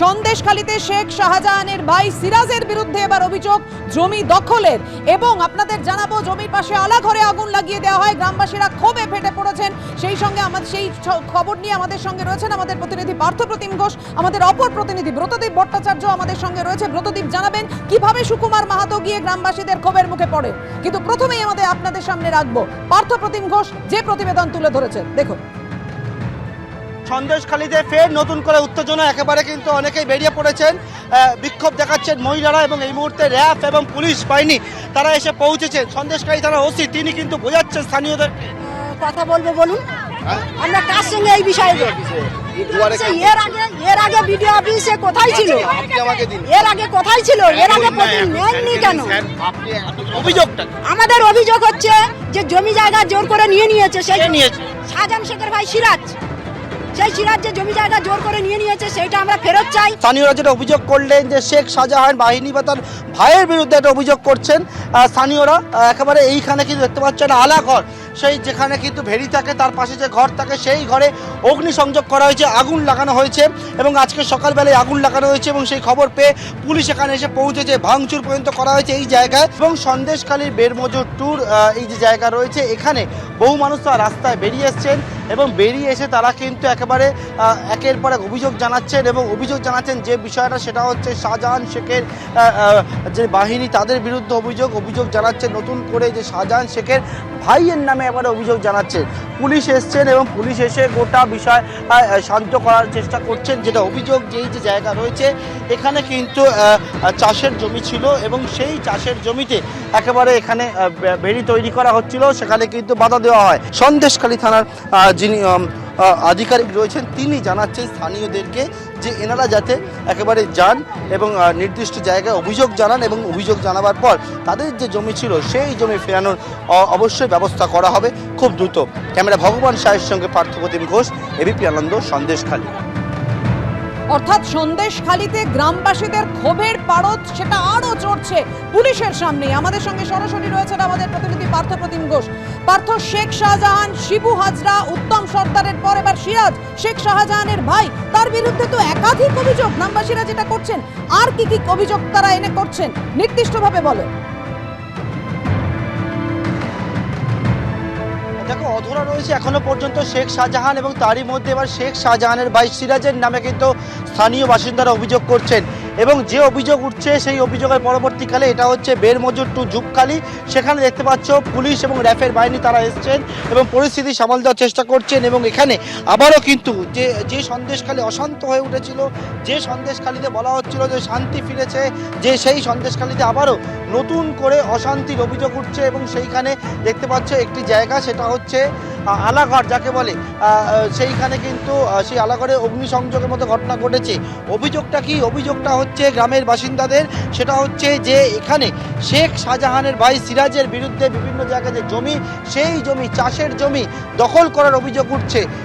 সন্দেশখালীতে শেখ শাহজাহানের ভাই সিরাজের বিরুদ্ধে এবার অভিযোগ জমি দখলের। এবং আপনাদের জানাব, জমির পাশে আলা ঘরে আগুন লাগিয়ে দেওয়া হয়। গ্রামবাসীরা ক্ষোভে ফেটে পড়েছেন। সেই সঙ্গে আমাদের, সেই খবর নিয়ে আমাদের সঙ্গে রয়েছেন আমাদের প্রতিনিধি পার্থপ্রতিম ঘোষ, আমাদের অপর প্রতিনিধি ব্রতদীপ ভট্টাচার্য আমাদের সঙ্গে রয়েছে। ব্রতদীপ, জানাবেন কীভাবে সুকুমার মাহাতো গিয়ে গ্রামবাসীদের ক্ষোভের মুখে পড়ে? কিন্তু প্রথমেই আমাদের আপনাদের সামনে রাখব পার্থপ্রতিম ঘোষ যে প্রতিবেদন তুলে ধরেছেন দেখুন। সন্দেশখালীতে ফের নতুন করে উত্তেজনা একেবারে কিন্তু অনেকেই বেরিয়ে পড়েছেন। বিক্ষোভ দেখাচ্ছেন মহিলারা এবং এই মুহূর্তে র্যাব এবং পুলিশ বাহিনী তারা এসে পৌঁছেছেন। সন্দেশখালী তারা ওসি তিনি কিন্তু বোঝাচ্ছেন স্থানীয়দের কথা বলব বলুন? আমরা কার সঙ্গে এই বিষয়ে এর আগে এর আগে অফিসে কোথায় ছিল? এর আগে কোথায় ছিল? এর আগে নেননি কেন? অভিযোগটা আমাদের অভিযোগ হচ্ছে যে জমি জায়গা জোর করে নিয়ে নিয়েছে সেই নিয়েছে? শাহজাহান শেখের ভাই সিরাজ। সেই সিরাজ যে জমি জায়গা জোর করে নিয়ে নিয়েছে, সেইটা আমরা ফেরত চাই। স্থানীয়রা যেটা অভিযোগ করলেন যে শেখ শাহজাহান বাহিনী বা তার ভাইয়ের বিরুদ্ধে একটা অভিযোগ করছেন। স্থানীয়রা একেবারে এইখানে কিন্তু দেখতে পাচ্ছেন আলা ঘর সেই যেখানে কিন্তু ভেড়ি থাকে, তার পাশে যে ঘর থাকে, সেই ঘরে অগ্নিসংযোগ করা হয়েছে, আগুন লাগানো হয়েছে এবং আজকে সকালবেলায় আগুন লাগানো হয়েছে এবং সেই খবর পেয়ে পুলিশ এখানে এসে পৌঁছেছে। ভাঙচুর পর্যন্ত করা হয়েছে এই জায়গায় এবং সন্দেশখালীর বেরমজুর ট্যুর এই যে জায়গা রয়েছে, এখানে বহু মানুষ রাস্তায় বেরিয়ে এসছেন। এবং বেরিয়ে এসে তারা কিন্তু একেবারে একের পর এক অভিযোগ জানাচ্ছেন এবং অভিযোগ জানাচ্ছেন যে বিষয়টা সেটা হচ্ছে শাহজাহান শেখের যে বাহিনী তাদের বিরুদ্ধে অভিযোগ অভিযোগ জানাচ্ছেন নতুন করে যে শাহজাহান শেখের ভাইয়ের নামে এবারে অভিযোগ জানাচ্ছেন পুলিশ এসছেন এবং পুলিশ এসে গোটা বিষয় শান্ত করার চেষ্টা করছেন। যেটা অভিযোগ, যেই যে জায়গা রয়েছে, এখানে কিন্তু চাষের জমি ছিল এবং সেই চাষের জমিতে একেবারে এখানে বেড়ি তৈরি করা হচ্ছিল। সেখানে কিন্তু বাধা দেওয়া হয়। সন্দেশখালী থানার যিনি আধিকারিক রয়েছেন, তিনি জানাচ্ছেন স্থানীয়দেরকে যে এনারা যাতে একেবারে যান এবং নির্দিষ্ট জায়গায় অভিযোগ জানান এবং অভিযোগ জানাবার পর তাদের যে জমি ছিল সেই জমি ফেরানোর অবশ্যই ব্যবস্থা করা হবে। খুব দ্রুত। ক্যামেরা ভগবান সাহের সঙ্গে পার্থপ্রতিম ঘোষ, এবিপি আনন্দ সন্দেশখালী অর্থাৎ সন্দেশখালীতে গ্রামবাসীদের ক্ষোভের পারদ সেটা আরও চড়ছে পুলিশের সামনে। আমাদের সঙ্গে সরাসরি রয়েছেন আমাদের প্রতিনিধি পার্থ প্রতিম ঘোষ। পার্থ, শেখ শাহজাহান, শিবু হাজরা, উত্তম সর্দারের পর এবার সিরাজ। শেখ শাহজাহানের ভাই, তার বিরুদ্ধে তো একাধিক অভিযোগ। গ্রামবাসীরা যেটা করছেন, আর কি কি অভিযোগ তারা এনে করছেন, নির্দিষ্টভাবে বলো অধরা রয়েছে। এখনও পর্যন্ত শেখ শাহজাহান এবং তারই মধ্যে এবার শেখ শাহজাহানের ভাই সিরাজের নামে কিন্তু স্থানীয় বাসিন্দারা অভিযোগ করছেন। এবং যে অভিযোগ উঠছে, সেই অভিযোগের পরবর্তীকালে এটা হচ্ছে বেরমজুর টু ঝুপখালি সেখানে দেখতে পাচ্ছ পুলিশ এবং র্যাফের বাহিনী তারা এসছেন এবং পরিস্থিতি সামাল দেওয়ার চেষ্টা করছেন এবং এখানে আবারও কিন্তু যে যে সন্দেশখালী অশান্ত হয়ে উঠেছিল, যে সন্দেশখালীতে বলা হচ্ছিল যে শান্তি ফিরেছে, যে সেই সন্দেশখালীতে আবারও নতুন করে অশান্তির অভিযোগ উঠছে এবং সেইখানে দেখতে পাচ্ছ একটি জায়গা, সেটা হচ্ছে আলাঘর যাকে বলে সেইখানে কিন্তু সেই আলাঘরে অগ্নিসংযোগের মতো ঘটনা ঘটেছে। অভিযোগটা কি? অভিযোগটা হচ্ছে গ্রামের বাসিন্দাদের। সেটা হচ্ছে যে এখানে শেখ শাহজাহানের ভাই সিরাজের বিরুদ্ধে বিভিন্ন জায়গায় যে জমি, সেই জমি, চাষের জমি দখল করার অভিযোগ উঠছে।